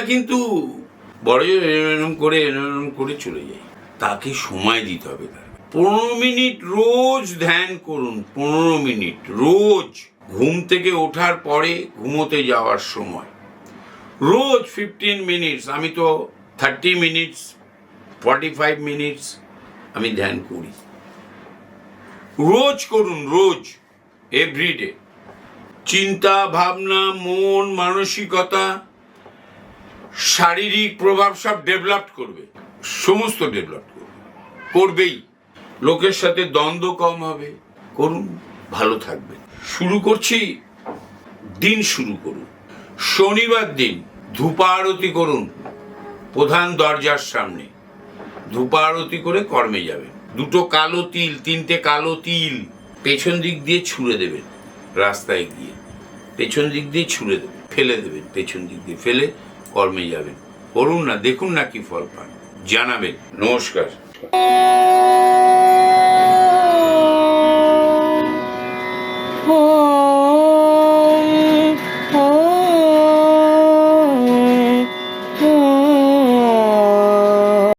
কিন্তু বড় এরম করে এরম করে চলে যাই। তাকে সময় দিতে হবে তার। পনেরো মিনিট রোজ ধ্যান করুন, পনেরো মিনিট রোজ। ঘুম থেকে ওঠার পরে ঘুমোতে যাওয়ার সময়। রোজ ফিফটিন মিনিটস আমি তো thirty minutes forty five minutes আমি ধ্যান করি। রোজ করুন, রোজ এভরিডে চিন্তা, ভাবনা, মন, মানসিকতা শারীরিক প্রভাব সব ডেভেলপ করবে। সমস্ত ডেভেলপ করবে। করবেই। লোকের সাথে দ্বন্দ্ব কম হবে। করুন, ভালো থাকবে শুরু করছি। দিন শুরু করুন। শনিবার দিন ধূপা আরতি করুন। প্রধান দরজার সামনে। ধূপা আরতি করে কর্মে যাবেন। দুটো কালো তিল, তিনটে কালো তিল পেছন দিক দিয়ে ছুঁড়ে দেবেন। রাস্তায় গিয়ে পেছন দিক দিয়ে ছুঁড়ে দেবেন। ফেলে দেবেন, পেছন দিক দিয়ে ফেলে কর্মে যাবেন। করুন না, দেখুন না কি ফল পান। জানাবেন। নমস্কার।